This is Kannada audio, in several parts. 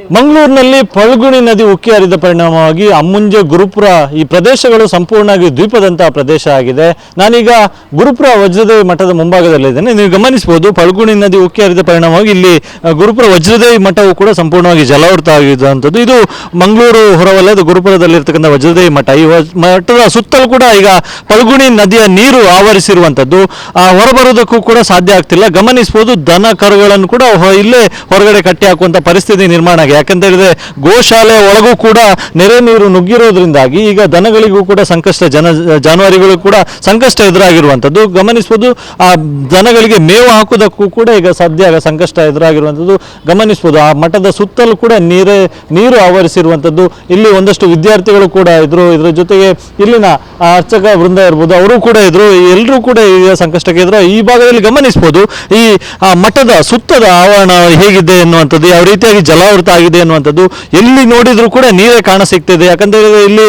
ಮಂಗಳೂರಿನಲ್ಲಿ ಪಳ್ಗುಣಿ ನದಿ ಉಕ್ಕಿ ಹರಿದ ಪರಿಣಾಮವಾಗಿ ಅಮ್ಮುಂಜೆ ಗುರುಪುರ ಈ ಪ್ರದೇಶಗಳು ಸಂಪೂರ್ಣವಾಗಿ ದ್ವೀಪದಂತಹ ಪ್ರದೇಶ ಆಗಿದೆ. ನಾನೀಗ ಗುರುಪುರ ವಜ್ರದೇವಿ ಮಠದ ಮುಂಭಾಗದಲ್ಲಿದ್ದೇನೆ. ನೀವು ಗಮನಿಸಬಹುದು ಪಳ್ಗುಣಿ ನದಿ ಉಕ್ಕಿ ಹರಿದ ಪರಿಣಾಮವಾಗಿ ಇಲ್ಲಿ ಗುರುಪುರ ವಜ್ರದೇವಿ ಮಠವು ಕೂಡ ಸಂಪೂರ್ಣವಾಗಿ ಜಲಾವೃತ ಆಗಿರುವಂಥದ್ದು ಇದು ಮಂಗಳೂರು ಹೊರವಲಯದ ಗುರುಪುರದಲ್ಲಿರ್ತಕ್ಕಂಥ ವಜ್ರದೇವಿ ಮಠ. ಈ ಮಠದ ಸುತ್ತಲೂ ಕೂಡ ಈಗ ಪಳ್ಗುಣಿ ನದಿಯ ನೀರು ಆವರಿಸಿರುವಂಥದ್ದು. ಆ, ಹೊರಬರೋದಕ್ಕೂ ಕೂಡ ಸಾಧ್ಯ ಆಗ್ತಿಲ್ಲ. ಗಮನಿಸಬಹುದು ದನ ಕರುಗಳನ್ನು ಕೂಡ ಇಲ್ಲೇ ಹೊರಗಡೆ ಕಟ್ಟಿ ಹಾಕುವಂಥ ಪರಿಸ್ಥಿತಿ ನಿರ್ಮಾಣ ಆಗಿದೆ ಯಾಕಂತ ಹೇಳಿದ್ರೆ ಗೋಶಾಲೆ ಒಳಗೂ ಕೂಡ ನೆರೆ ನೀರು ನುಗ್ಗಿರೋದ್ರಿಂದಾಗಿ ಈಗ ದನಗಳಿಗೂ ಕೂಡ ಸಂಕಷ್ಟ, ಜನ, ಜಾನುವಾರುಗಳು ಕೂಡ ಸಂಕಷ್ಟ ಎದುರಾಗಿರುವಂಥದ್ದು. ಗಮನಿಸ್ಬೋದು, ಆ ದನಗಳಿಗೆ ಮೇವು ಹಾಕುವುದಕ್ಕೂ ಕೂಡ ಈಗ ಸದ್ಯ ಸಂಕಷ್ಟ ಎದುರಾಗಿರುವಂಥದ್ದು. ಗಮನಿಸ್ಬೋದು, ಆ ಮಠದ ಸುತ್ತಲೂ ಕೂಡ ನೀರೇ, ನೀರು ಆವರಿಸಿರುವಂಥದ್ದು. ಇಲ್ಲಿ ಒಂದಷ್ಟು ವಿದ್ಯಾರ್ಥಿಗಳು ಕೂಡ ಇದ್ರು. ಇದರ ಜೊತೆಗೆ ಇಲ್ಲಿನ ಅರ್ಚಕ ವೃಂದ ಇರ್ಬೋದು, ಅವರು ಕೂಡ ಇದ್ರು. ಎಲ್ಲರೂ ಕೂಡ ಈಗ ಸಂಕಷ್ಟಕ್ಕೆ ಇದ್ರು ಈ ಭಾಗದಲ್ಲಿ ಗಮನಿಸ್ಬೋದು, ಈ, ಆ ಮಠದ ಸುತ್ತದ ಆವರಣ ಹೇಗಿದೆ ಎನ್ನುವಂಥದ್ದು. ಯಾವ ರೀತಿಯಾಗಿ ಜಲಾವೃತ ಆಗಿದೆ ಅನ್ನುವಂಥದ್ದು ಎಲ್ಲಿ ನೋಡಿದ್ರು ಕೂಡ ನೀರೇ ಕಾಣ ಸಿಗ್ತಿದೆ. ಯಾಕಂತ ಹೇಳಿದ್ರೆ ಇಲ್ಲಿ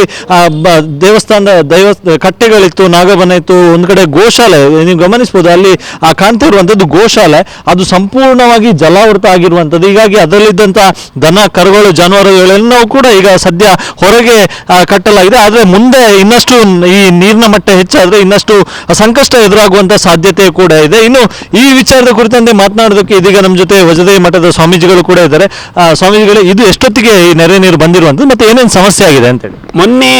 ದೇವಸ್ಥಾನದ ದೈವ ಕಟ್ಟೆಗಳಿತ್ತು ನಾಗಬನ ಇತ್ತು ಒಂದು ಕಡೆ ಗೋಶಾಲೆ ನೀವು ಗಮನಿಸಬಹುದು ಅಲ್ಲಿ ಆ ಕಾಣ್ತಾ ಇರುವಂಥದ್ದು ಗೋಶಾಲೆ ಅದು ಸಂಪೂರ್ಣವಾಗಿ ಜಲಾವೃತ ಆಗಿರುವಂಥದ್ದು. ಹೀಗಾಗಿ ಅದರಲ್ಲಿದ್ದಂಥ ದನ ಕರುಗಳು ಜಾನುವಾರುಗಳೆಲ್ಲವೂ ಕೂಡ ಈಗ ಸದ್ಯ ಹೊರಗೆ ಕಟ್ಟಲಾಗಿದೆ. ಆದರೆ ಮುಂದೆ ಇನ್ನಷ್ಟು ಈ ನೀರಿನ ಮಟ್ಟ ಹೆಚ್ಚಾದರೆ ಇನ್ನಷ್ಟು ಸಂಕಷ್ಟ ಎದುರಾಗುವಂಥ ಸಾಧ್ಯತೆ ಕೂಡ ಇದೆ. ಇನ್ನು ಈ ವಿಚಾರದ ಕುರಿತಂತೆ ಮಾತನಾಡೋದಕ್ಕೆ ಇದೀಗ ನಮ್ಮ ಜೊತೆ ವಜದೇವಿ ಮಠದ ಸ್ವಾಮೀಜಿಗಳು ಕೂಡ ಇದ್ದಾರೆ. ಆ, ಸ್ವಾಮೀಜಿಗಳೇ ಇದು ಎಷ್ಟೊತ್ತಿಗೆ ಈ ನೆರೆ ನೀರು ಬಂದಿರುವಂಥದ್ದು ಮತ್ತೆ ಏನೇನು ಸಮಸ್ಯೆ ಆಗಿದೆ ಅಂತೇಳಿ? ಮೊನ್ನೆ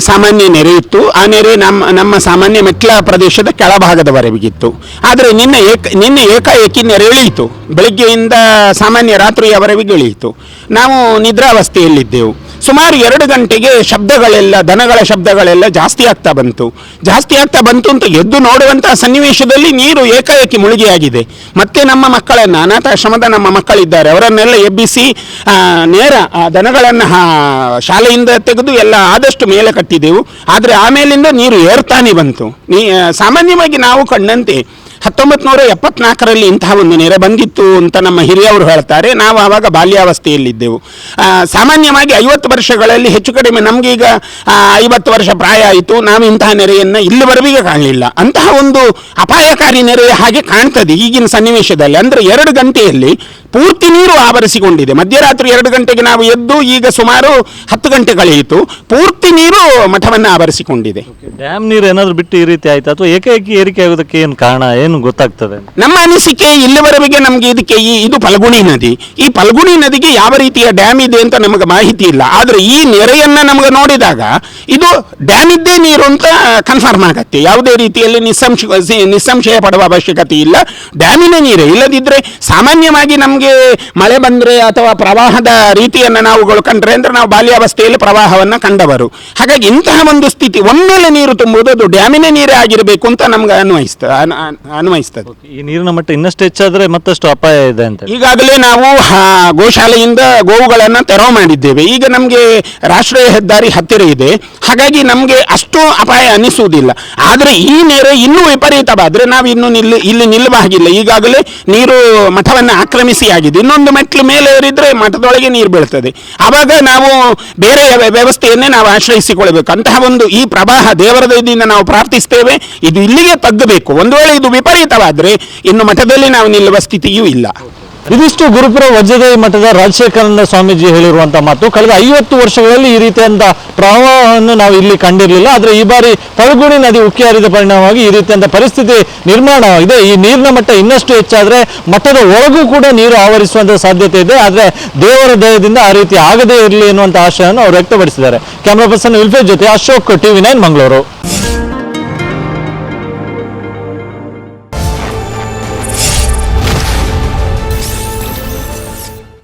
ಸಾಮಾನ್ಯ ನೆರೆ ಇತ್ತು. ಆ ನೆರೆ ನಮ್ಮ ನಮ್ಮ ಸಾಮಾನ್ಯ ಮೆಟ್ಲ ಪ್ರದೇಶದ ಕೆಳಭಾಗದವರೆಗಿತ್ತು. ಆದರೆ ನಿನ್ನೆ ಏಕ, ನಿನ್ನೆ ಏಕಾಏಕಿ ನೆರೆ ಇಳಿಯಿತು. ಬೆಳಗ್ಗೆಯಿಂದ ಸಾಮಾನ್ಯ ರಾತ್ರಿಯವರೆಗೆ ಇಳಿಯಿತು. ನಾವು ನಿದ್ರಾವಸ್ಥೆಯಲ್ಲಿದ್ದೆವು. ಸುಮಾರು ಎರಡು ಗಂಟೆಗೆ ಶಬ್ದಗಳೆಲ್ಲ, ದನಗಳ ಶಬ್ದಗಳೆಲ್ಲ ಜಾಸ್ತಿ ಆಗ್ತಾ ಬಂತು. ಜಾಸ್ತಿ ಆಗ್ತಾ ಬಂತು ಅಂತ ಎದ್ದು ನೋಡುವಂತಹ ಸನ್ನಿವೇಶದಲ್ಲಿ ನೀರು ಏಕಾಏಕಿ ಮುಳುಗಿಯಾಗಿದೆ. ಮತ್ತೆ ನಮ್ಮ ಮಕ್ಕಳನ್ನು, ಅನಾಥಾಶ್ರಮದ ನಮ್ಮ ಮಕ್ಕಳಿದ್ದಾರೆ. ಅವರನ್ನೆಲ್ಲ ಎಬ್ಬಿಸಿ ನೇರ ದನಗಳನ್ನು ಶಾಲೆಯಿಂದ ತೆಗೆದು ಎಲ್ಲ ಆದಷ್ಟು ಮೇಲೆ ಕಟ್ಟಿದೆವು. ಆದರೆ ಆಮೇಲಿಂದ ನೀರು ಏರ್ತಾನೆ ಬಂತು. ನೀ ಸಾಮಾನ್ಯವಾಗಿ ನಾವು ಕಂಡಂತೆ ಹತ್ತೊಂಬತ್ತು ನೂರ ಎಪ್ಪತ್ನಾಲ್ಕರಲ್ಲಿ ಇಂತಹ ಒಂದು ನೆರೆ ಬಂದಿತ್ತು ಅಂತ ನಮ್ಮ ಹಿರಿಯವರು ಹೇಳ್ತಾರೆ. ನಾವು ಆವಾಗ ಬಾಲ್ಯಾವಸ್ಥೆಯಲ್ಲಿದ್ದೆವು. ಸಾಮಾನ್ಯವಾಗಿ ಐವತ್ತು ವರ್ಷಗಳಲ್ಲಿ ಹೆಚ್ಚು ಕಡಿಮೆ ನಮಗೀಗ ಐವತ್ತು ವರ್ಷ ಪ್ರಾಯ ಆಯಿತು. ನಾವು ಇಂತಹ ನೆರೆಯನ್ನು ಇಲ್ಲಿವರೆಗೆ ಕಾಣಲಿಲ್ಲ. ಅಂತಹ ಒಂದು ಅಪಾಯಕಾರಿ ನೆರೆ ಹಾಗೆ ಕಾಣ್ತದೆ ಈಗಿನ ಸನ್ನಿವೇಶದಲ್ಲಿ. ಅಂದರೆ ಎರಡು ಗಂಟೆಯಲ್ಲಿ ಪೂರ್ತಿ ನೀರು ಆವರಿಸಿಕೊಂಡಿದೆ. ಮಧ್ಯರಾತ್ರಿ ಎರಡು ಗಂಟೆಗೆ ನಾವು ಎದ್ದು ಈಗ ಸುಮಾರು ಹತ್ತು ಗಂಟೆ ಕಳೆಯಿತು. ಪೂರ್ತಿ ನೀರು ಮಠವನ್ನು ಆವರಿಸಿಕೊಂಡಿದೆ. ಡ್ಯಾಮ್ ನೀರು ಏನಾದರೂ ಬಿಟ್ಟು ಈ ರೀತಿ ಆಯಿತು? ಅಥವಾ ಏಕೈಕಿ ಏರಿಕೆ ಆಗೋದಕ್ಕೆ ಏನು ಕಾರಣ? ಏನು ಗೊತ್ತಾಗ್ತದೆ? ನಮ್ಮ ಅನಿಸಿಕೆ ಇಲ್ಲಿವರೆಗೆ ನಮಗೆ ಇದಕ್ಕೆ ಈ ಇದು ಫಲ್ಗುಣಿ ನದಿ. ಈ ಫಲ್ಗುಣಿ ನದಿಗೆ ಯಾವ ರೀತಿಯ ಡ್ಯಾಮ್ ಇದೆ ಅಂತ ನಮಗೆ ಮಾಹಿತಿ ಇಲ್ಲ. ಆದರೆ ಈ ನೆರೆಯನ್ನ ನಮಗೆ ನೋಡಿದಾಗ ಇದು ಡ್ಯಾಮ್ ಇದ್ದೇ ನೀರು ಅಂತ ಕನ್ಫರ್ಮ್ ಆಗತ್ತೆ. ಯಾವುದೇ ರೀತಿಯಲ್ಲಿ ನಿಸ್ಸಂಶ ನಿಸ್ಸಂಶಯ ಪಡುವ ಅವಶ್ಯಕತೆ ಇಲ್ಲ. ಡ್ಯಾಮಿನ ನೀರೇ. ಇಲ್ಲದಿದ್ದರೆ ಸಾಮಾನ್ಯವಾಗಿ ನಮಗೆ ಮಳೆ ಬಂದರೆ ಅಥವಾ ಪ್ರವಾಹದ ರೀತಿಯನ್ನು ನಾವುಗಳು ಕಂಡ್ರೆ ಅಂದರೆ ನಾವು ಬಾಲ್ಯಾವಸ್ಥೆಯಲ್ಲಿ ಪ್ರವಾಹವನ್ನು ಕಂಡವರು. ಹಾಗಾಗಿ ಇಂತಹ ಒಂದು ಸ್ಥಿತಿ ಒಮ್ಮೆಲೆ ನೀರು ತುಂಬುವುದು ಅದು ಡ್ಯಾಮಿನ ನೀರೇ ಆಗಿರಬೇಕು ಅಂತ ನಮ್ಗೆ ಅನ್ವಯಿಸ್ತ ಅನ್- ಅನ್- ಅನ್ವಯಿಸ್ತದೆ. ಈ ನೀರಿನ ಮಟ್ಟ ಇನ್ನಷ್ಟು ಹೆಚ್ಚಾದ್ರೆ ಮತ್ತಷ್ಟು ಅಪಾಯ ಇದೆ ಅಂತ ಈಗಾಗಲೇ ನಾವು ಆ, ಗೋಶಾಲೆಯಿಂದ ಗೋವುಗಳನ್ನು ತೆರವು ಮಾಡಿದ್ದೇವೆ. ಈಗ ನಮಗೆ ರಾಷ್ಟ್ರೀಯ ಹೆದ್ದಾರಿ ಹತ್ತಿರ ಇದೆ. ಹಾಗಾಗಿ ನಮಗೆ ಅಷ್ಟು ಅಪಾಯ ಅನಿಸುವುದಿಲ್ಲ. ಆದರೆ ಈ ನೀರು ಇನ್ನೂ ವಿಪರೀತವಾದರೆ ನಾವು ಇನ್ನು ನಿಲ್ಲ ಇಲ್ಲಿ ನಿಲ್ಲುವ ಹಾಗಿಲ್ಲ ಈಗಾಗಲೇ ನೀರು ಮಠವನ್ನು ಆಕ್ರಮಿಸಿ ಆಗಿದೆ. ಇನ್ನೊಂದು ಮೆಟ್ಲು ಮೇಲೆ ಏರಿದ್ರೆ ಮಠದೊಳಗೆ ನೀರು ಬೀಳ್ತದೆ. ಆವಾಗ ನಾವು ಬೇರೆ ವ್ಯ- ವ್ಯವಸ್ಥೆಯನ್ನೇ ನಾವು ಆಶ್ರಯಿಸಿಕೊಳ್ಳಬೇಕು. ಅಂತಹ ಒಂದು ಈ ಪ್ರವಾಹ ದೇವರ ದಯದಿಂದ ನಾವು ಪ್ರಾರ್ಥಿಸ್ತೇವೆ. ಇದು ಇಲ್ಲಿಗೆ ತಗ್ಗಬೇಕು. ಒಂದು ವೇಳೆ ಇದು ವಿಪರೀತವಾದರೆ ಇನ್ನು ಮಠದಲ್ಲಿ ನಾವು ನಿಲ್ಲುವ ಸ್ಥಿತಿಯೂ ಇಲ್ಲ. ಇದಿಷ್ಟು ಗುರುಪುರ ವಜ್ರದೇವಿ ಮಠದ ರಾಜಶೇಖರಾನಂದ ಸ್ವಾಮೀಜಿ ಹೇಳಿರುವಂತಹ ಮಾತು ಕಳೆದ ಐವತ್ತು ವರ್ಷಗಳಲ್ಲಿ ಈ ರೀತಿಯಂತ ಪ್ರವಾಹವನ್ನು ನಾವು ಇಲ್ಲಿ ಕಂಡಿರಲಿಲ್ಲ. ಆದರೆ ಈ ಬಾರಿ ಪಳಗುಣಿ ನದಿ ಉಕ್ಕಿ ಹರಿದ ಪರಿಣಾಮವಾಗಿ ಈ ರೀತಿಯಾದ ಪರಿಸ್ಥಿತಿ ನಿರ್ಮಾಣವಾಗಿದೆ. ಈ ನೀರಿನ ಮಟ್ಟ ಇನ್ನಷ್ಟು ಹೆಚ್ಚಾದರೆ ಮಠದ ಒಳಗೂ ಕೂಡ ನೀರು ಆವರಿಸುವಂತ ಸಾಧ್ಯತೆ ಇದೆ. ಆದರೆ ದೇವರ ದಯದಿಂದ ಆ ರೀತಿ ಆಗದೇ ಇರಲಿ ಎನ್ನುವಂತಹ ಆಶಯವನ್ನು ಅವರು ವ್ಯಕ್ತಪಡಿಸಿದ್ದಾರೆ. ಕ್ಯಾಮ್ರಾ ಪರ್ಸನ್ ವಿಲ್ಫೇಜ್ ಜೊತೆ ಅಶೋಕ್ ಟಿವಿ ನೈನ್ ಮಂಗಳೂರು.